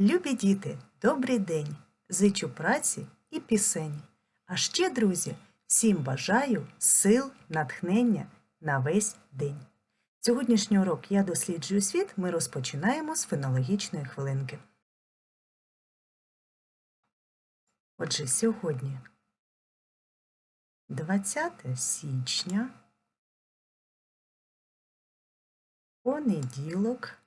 Любі діти, добрий день! Зичу праці і пісень. А ще, друзі, всім бажаю сил, натхнення на весь день. Сьогоднішній урок Я досліджую світ ми розпочинаємо з фенологічної хвилинки. Отже, сьогодні 20 січня, понеділок.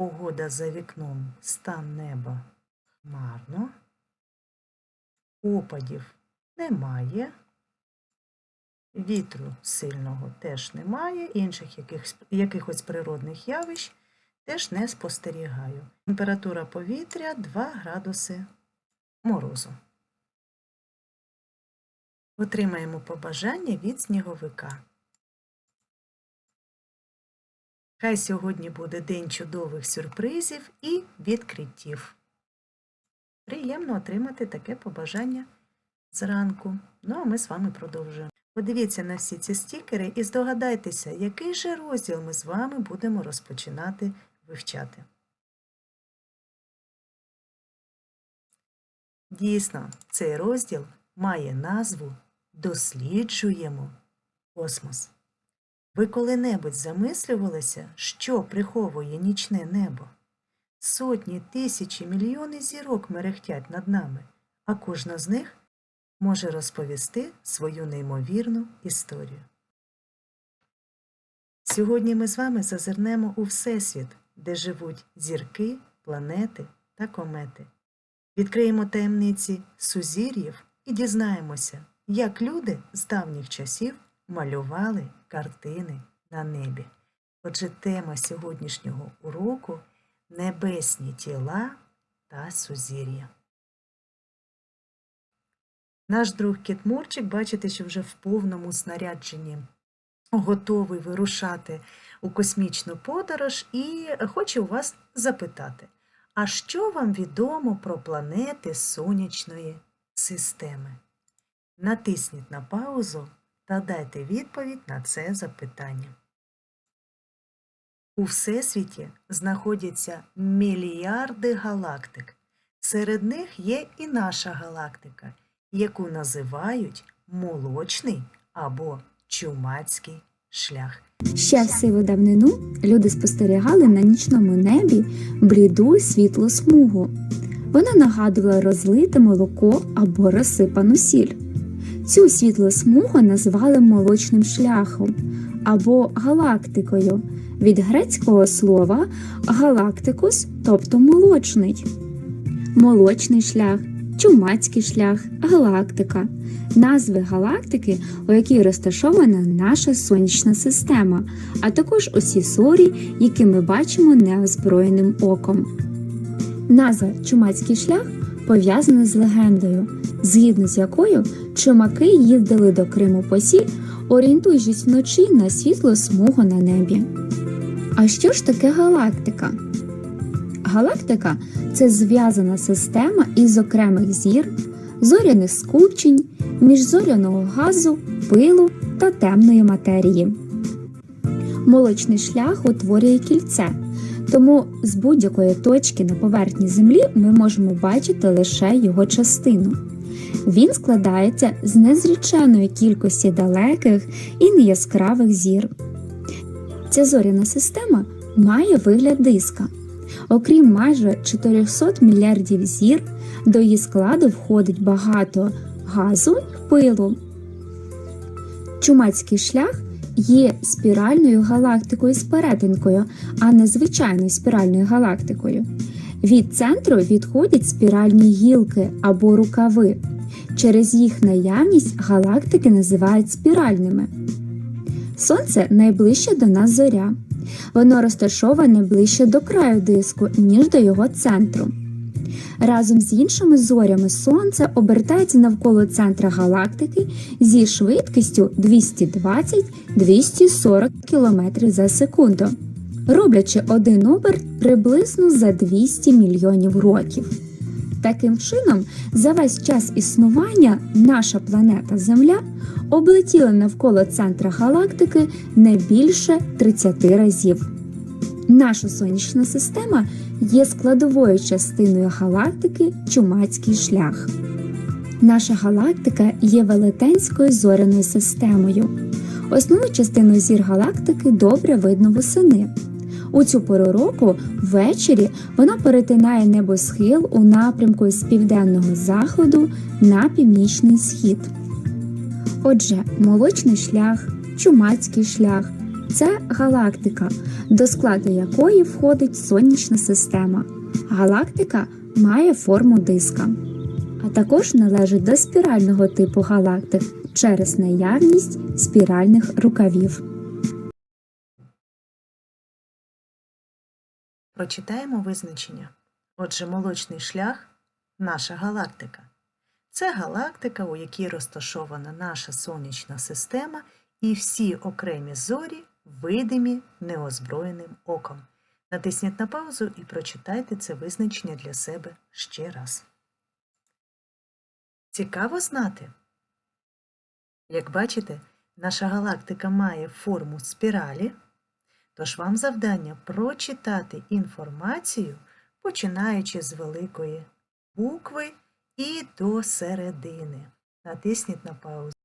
Погода за вікном стан неба хмарно. Опадів немає. Вітру сильного теж немає, інших якихось, якихось природних явищ теж не спостерігаю. Температура повітря 2 градуси морозу. Отримаємо побажання від сніговика. Хай сьогодні буде день чудових сюрпризів і відкриттів. Приємно отримати таке побажання зранку. Ну, а ми з вами продовжуємо. Подивіться на всі ці стікери і здогадайтеся, який же розділ ми з вами будемо розпочинати вивчати. Дійсно, цей розділ має назву Досліджуємо космос. Ви коли-небудь замислювалися, що приховує нічне небо? Сотні, тисячі, мільйони зірок мерехтять над нами, а кожна з них може розповісти свою неймовірну історію. Сьогодні ми з вами зазирнемо у Всесвіт, де живуть зірки, планети та комети. Відкриємо таємниці сузір'їв і дізнаємося, як люди з давніх часів малювали картини на небі. Отже, тема сьогоднішнього уроку небесні тіла та сузір'я. Наш друг Кіт Мурчик, бачите, що вже в повному снарядженні готовий вирушати у космічну подорож і хоче у вас запитати, а що вам відомо про планети Сонячної системи? Натисніть на паузу та дайте відповідь на це запитання. У Всесвіті знаходяться мільярди галактик. Серед них є і наша галактика, яку називають молочний або чумацький шлях. Ще в сиву давнину люди спостерігали на нічному небі бліду світлу смугу. Вона нагадувала розлите молоко або розсипану сіль. Цю світлу смугу називали молочним шляхом або галактикою від грецького слова галактикус, тобто молочний. Молочний шлях, чумацький шлях, галактика назви галактики, у якій розташована наша сонячна система, а також усі зорі, які ми бачимо неозброєним оком. Назва Чумацький шлях пов'язана з легендою, згідно з якою чумаки їздили до Криму по сіль, орієнтуючись вночі на світло смугу на небі. А що ж таке галактика? Галактика це зв'язана система із окремих зір, зоряних скупчень, міжзоряного газу, пилу та темної матерії. Молочний шлях утворює кільце, тому з будь-якої точки на поверхні Землі ми можемо бачити лише його частину. Він складається з незріченої кількості далеких і неяскравих зір. Ця зоряна система має вигляд диска. Окрім майже 400 мільярдів зір, до її складу входить багато газу й пилу. Чумацький шлях є спіральною галактикою з перетинкою, а не звичайною спіральною галактикою. Від центру відходять спіральні гілки або рукави. Через їх наявність галактики називають спіральними. Сонце найближче до нас зоря. Воно розташоване ближче до краю диску, ніж до його центру. Разом з іншими зорями Сонце обертається навколо центра галактики зі швидкістю 220-240 км за секунду, роблячи один оберт приблизно за 200 мільйонів років. Таким чином, за весь час існування наша планета Земля облетіла навколо центра галактики не більше 30 разів. Наша сонячна система є складовою частиною галактики Чумацький шлях. Наша галактика є велетенською зоряною системою. Основну частину зір галактики добре видно восени. У цю пору року ввечері вона перетинає небосхил у напрямку з південного заходу на північний схід. Отже, молочний шлях, чумацький шлях це галактика, до складу якої входить сонячна система. Галактика має форму диска, а також належить до спірального типу галактик через наявність спіральних рукавів. Прочитаємо визначення. Отже, молочний шлях наша галактика. Це галактика, у якій розташована наша сонячна система і всі окремі зорі видимі неозброєним оком. Натисніть на паузу і прочитайте це визначення для себе ще раз. Цікаво знати. Як бачите, наша галактика має форму спіралі, тож вам завдання прочитати інформацію, починаючи з великої букви і до середини. Натисніть на паузу.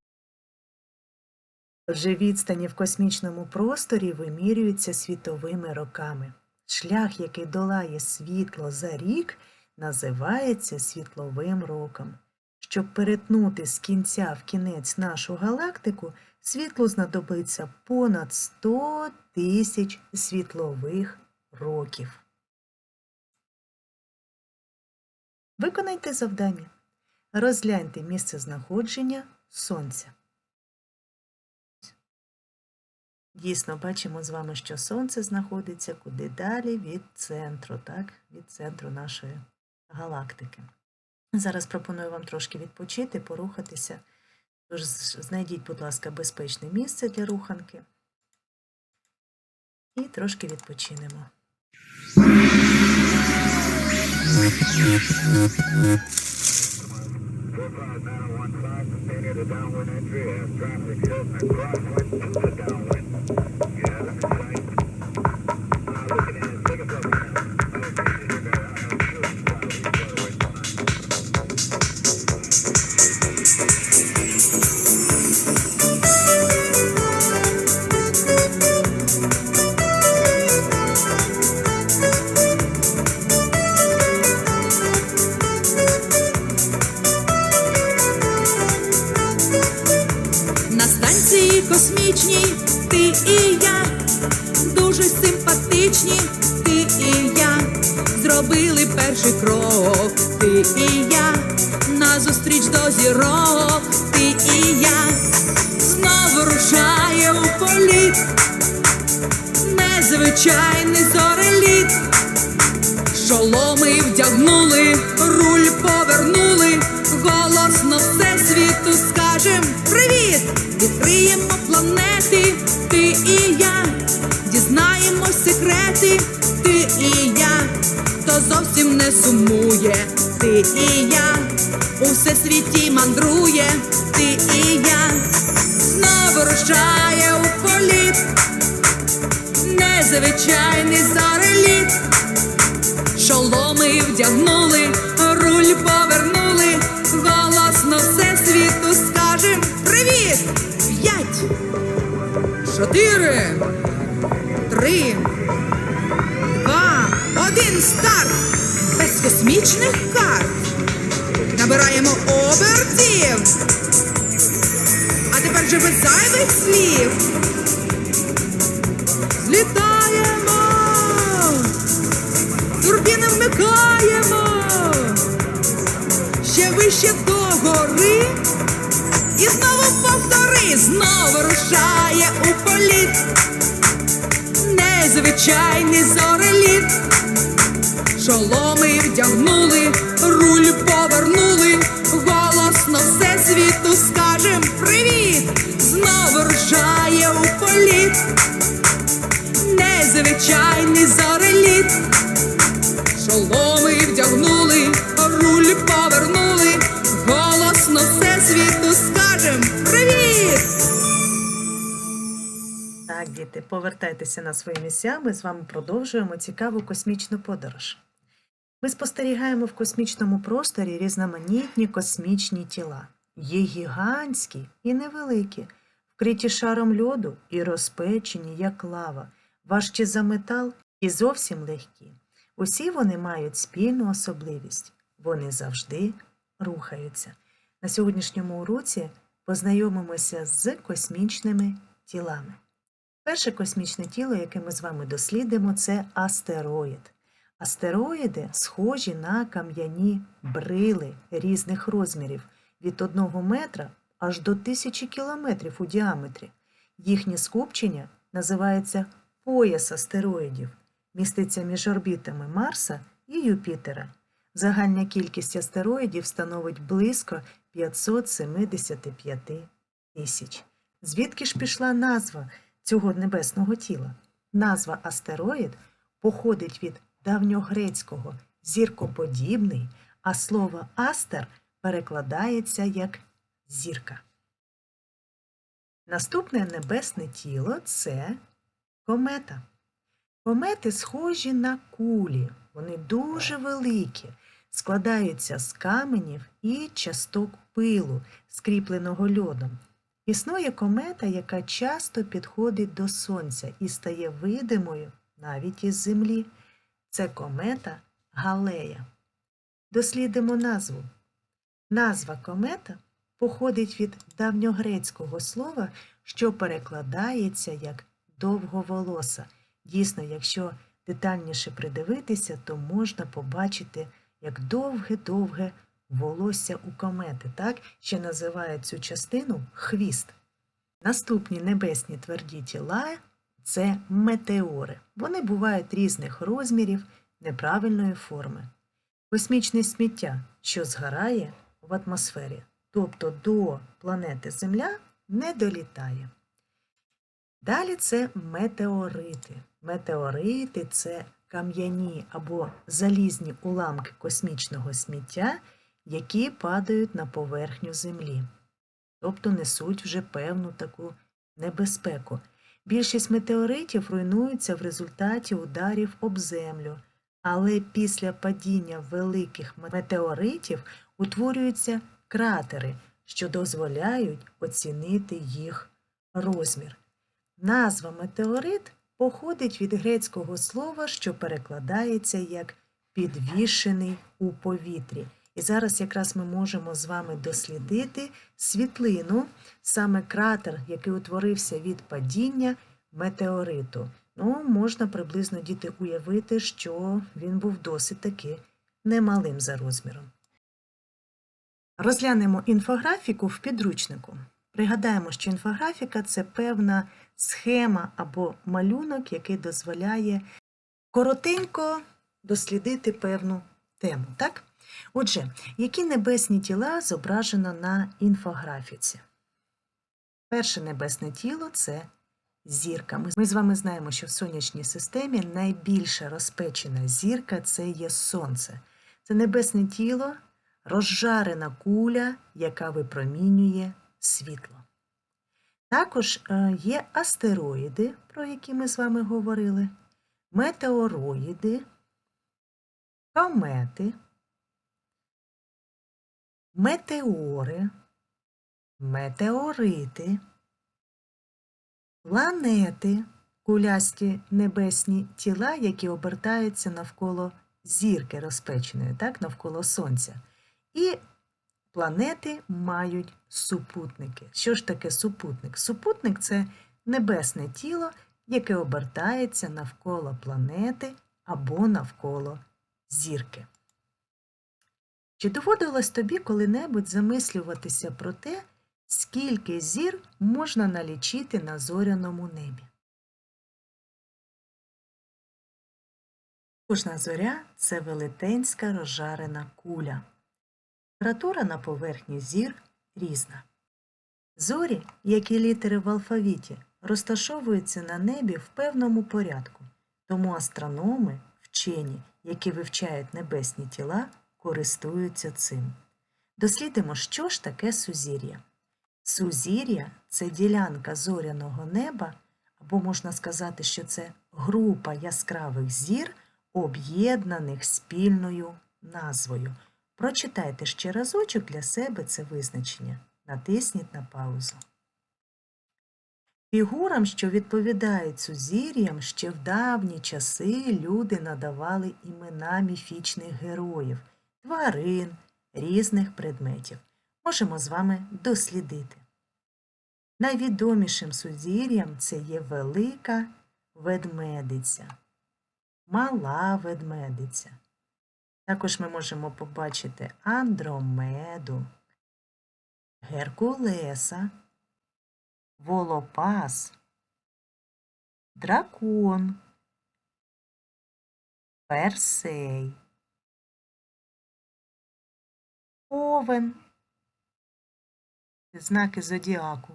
Отже, відстані в космічному просторі вимірюються світовими роками. Шлях, який долає світло за рік, називається світловим роком. Щоб перетнути з кінця в кінець нашу галактику, світлу знадобиться понад 100 тисяч світлових років. Виконайте завдання. Розгляньте місце знаходження Сонця. Дійсно, бачимо з вами, що Сонце знаходиться куди далі від центру, так? від центру нашої галактики. Зараз пропоную вам трошки відпочити, порухатися. Тож знайдіть, будь ласка, безпечне місце для руханки. І трошки відпочинемо. На незвичайний зореліт. Шоломи вдягнули, руль повернули, голосно всесвіту скажем привіт! Відкриємо планети, ти і я, дізнаємось секрети, ти і я, хто зовсім не сумує, ти і я, у всесвіті мандрує, ти і я, знову рушає у політ, незвичайний зареліт. Шоломи вдягнули, руль повернули, голосно все світу скажем привіт! П'ять, чотири, три, два, один старт! Без космічних карт. Набираємо обертів. А тепер же без зайвих слів. Злітаємо! Ще догори, до гори. І знову повтори, знову рушає у політ. Незвичайний зореліт. Шоломи вдягнули, Так, діти, повертайтеся на свої місця. Ми з вами продовжуємо цікаву космічну подорож. Ми спостерігаємо в космічному просторі різноманітні космічні тіла. Є гігантські і невеликі, вкриті шаром льоду і розпечені, як лава, важчі за метал і зовсім легкі. Усі вони мають спільну особливість. Вони завжди рухаються. На сьогоднішньому уроці познайомимося з космічними тілами. Перше космічне тіло, яке ми з вами дослідимо, це астероїд. Астероїди схожі на кам'яні брили різних розмірів від 1 метра аж до тисячі кілометрів у діаметрі. Їхнє скупчення називається пояс астероїдів, міститься між орбітами Марса і Юпітера. Загальна кількість астероїдів становить близько 575 тисяч. Звідки ж пішла назва цього небесного тіла? Назва астероїд походить від давньогрецького зіркоподібний, а слово астер перекладається як зірка. Наступне небесне тіло це комета. Комети схожі на кулі, вони дуже великі, складаються з каменів і часток пилу, скріпленого льодом. Існує комета, яка часто підходить до Сонця і стає видимою навіть із Землі. Це комета Галея. Дослідимо назву. Назва комета походить від давньогрецького слова, що перекладається як довговолоса. Дійсно, якщо детальніше придивитися, то можна побачити, як довге-довге волосся у комети, так ще називають цю частину хвіст. Наступні небесні тверді тіла це метеори. Вони бувають різних розмірів, неправильної форми. Космічне сміття, що згорає в атмосфері, тобто до планети Земля не долітає. Далі це метеорити. Метеорити це кам'яні або залізні уламки космічного сміття, які падають на поверхню Землі, тобто несуть вже певну таку небезпеку. Більшість метеоритів руйнуються в результаті ударів об землю, але після падіння великих метеоритів утворюються кратери, що дозволяють оцінити їх розмір. Назва метеорит походить від грецького слова, що перекладається як підвішений у повітрі. І зараз якраз ми можемо з вами дослідити світлину, саме кратер, який утворився від падіння метеориту. Ну, можна приблизно діти уявити, що він був досить таки немалим за розміром. Розглянемо інфографіку в підручнику. Пригадаємо, що інфографіка це певна схема або малюнок, який дозволяє коротенько дослідити певну тему. Так? Отже, які небесні тіла зображено на інфографіці? Перше небесне тіло це зірка. Ми- з вами знаємо, що в сонячній системі найбільша розпечена зірка це є Сонце. Це небесне тіло, розжарена куля, яка випромінює світло. Також е, є астероїди, про які ми з вами говорили, метеороїди, комети, метеори, метеорити, планети, кулясті небесні тіла, які обертаються навколо зірки розпеченої, так, навколо Сонця. І планети мають супутники. Що ж таке супутник? Супутник це небесне тіло, яке обертається навколо планети або навколо зірки. Чи доводилось тобі коли-небудь замислюватися про те, скільки зір можна налічити на зоряному небі? Кожна зоря це велетенська розжарена куля. Температура на поверхні зір різна. Зорі, як і літери в алфавіті, розташовуються на небі в певному порядку, тому астрономи, вчені, які вивчають небесні тіла, користуються цим. Дослідимо, що ж таке сузір'я. Сузір'я це ділянка зоряного неба або можна сказати, що це група яскравих зір, об'єднаних спільною назвою. Прочитайте ще разочок для себе це визначення. Натисніть на паузу. Фігурам, що відповідають сузір'ям, ще в давні часи люди надавали імена міфічних героїв, тварин, різних предметів. Можемо з вами дослідити. Найвідомішим сузір'ям це є велика ведмедиця, мала ведмедиця. Також ми можемо побачити Андромеду, Геркулеса, Волопас, Дракон, Персей, Овен. Знаки зодіаку.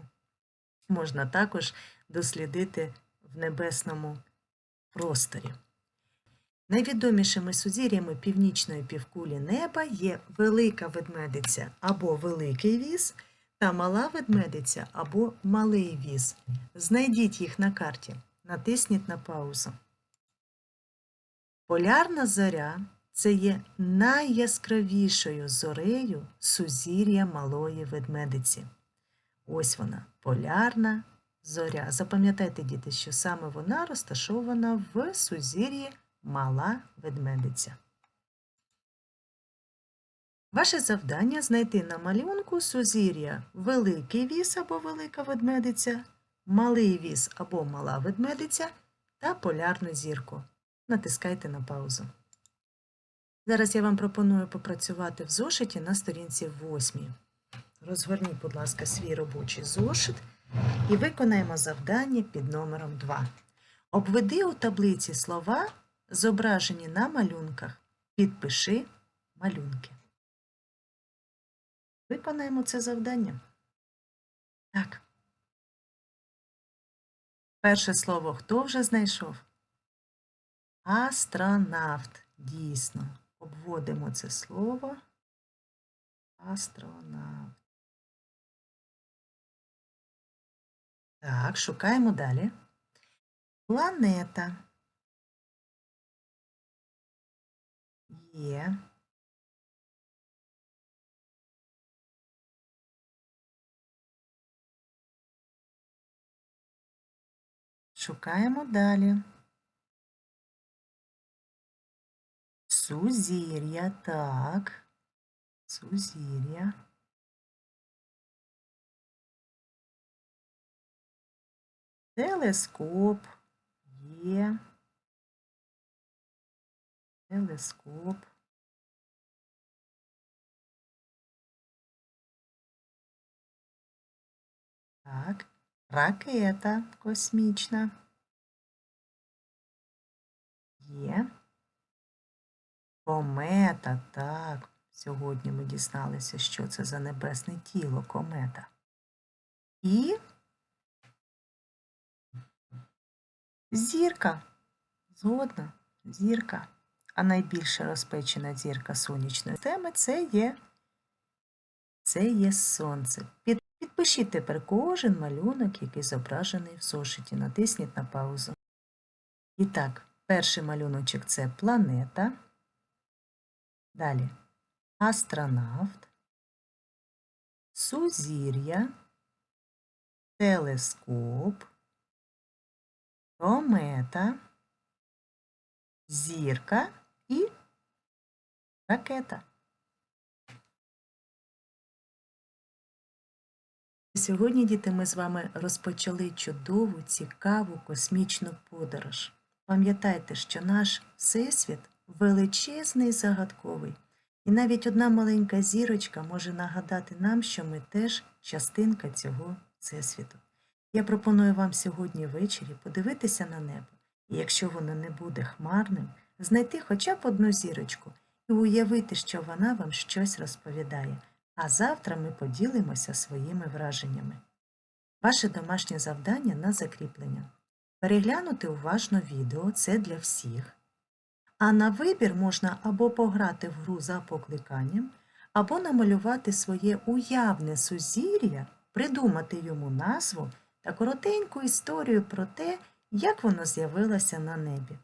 Можна також дослідити в небесному просторі. Найвідомішими сузір'ями північної півкулі неба є велика ведмедиця або великий віз та мала ведмедиця або малий віз. Знайдіть їх на карті. Натисніть на паузу. Полярна зоря це є найяскравішою зорею сузір'я малої ведмедиці. Ось вона, полярна зоря. Запам'ятайте, діти, що саме вона розташована в сузір'ї мала ведмедиця. Ваше завдання знайти на малюнку сузір'я великий віз або велика ведмедиця, малий віз або мала ведмедиця та полярну зірку. Натискайте на паузу. Зараз я вам пропоную попрацювати в зошиті на сторінці 8. Розгорніть, будь ласка, свій робочий зошит і виконаємо завдання під номером 2. Обведи у таблиці слова, зображені на малюнках. Підпиши малюнки. Виконаємо це завдання. Так. Перше слово хто вже знайшов? Астронавт. Дійсно. Обводимо це слово. Астронавт. Так, шукаємо далі. Планета. Є. Шукаємо далі. Сузір'я, так. Сузір'я. Телескоп є. Телескоп. Так. Ракета космічна. Є. Комета, так. Сьогодні ми дізналися, що це за небесне тіло комета. І зірка. Згодна, зірка. А найбільша розпечена зірка сонячної системи це є, це є сонце. Підпишіть тепер кожен малюнок, який зображений в зошиті. Натисніть на паузу. І так, перший малюночок це планета. Далі астронавт, сузір'я, телескоп, комета, зірка і ракета. Сьогодні, діти, ми з вами розпочали чудову, цікаву космічну подорож. Пам'ятайте, що наш Всесвіт величезний загадковий. І навіть одна маленька зірочка може нагадати нам, що ми теж частинка цього всесвіту. Я пропоную вам сьогодні ввечері подивитися на небо, і якщо воно не буде хмарним, знайти хоча б одну зірочку і уявити, що вона вам щось розповідає, а завтра ми поділимося своїми враженнями. Ваше домашнє завдання на закріплення. Переглянути уважно відео це для всіх. А на вибір можна або пограти в гру за покликанням, або намалювати своє уявне сузір'я, придумати йому назву та коротеньку історію про те, як воно з'явилося на небі.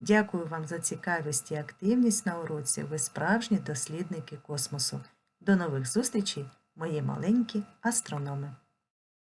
Дякую вам за цікавість і активність на уроці. Ви справжні дослідники космосу. До нових зустрічей, мої маленькі астрономи!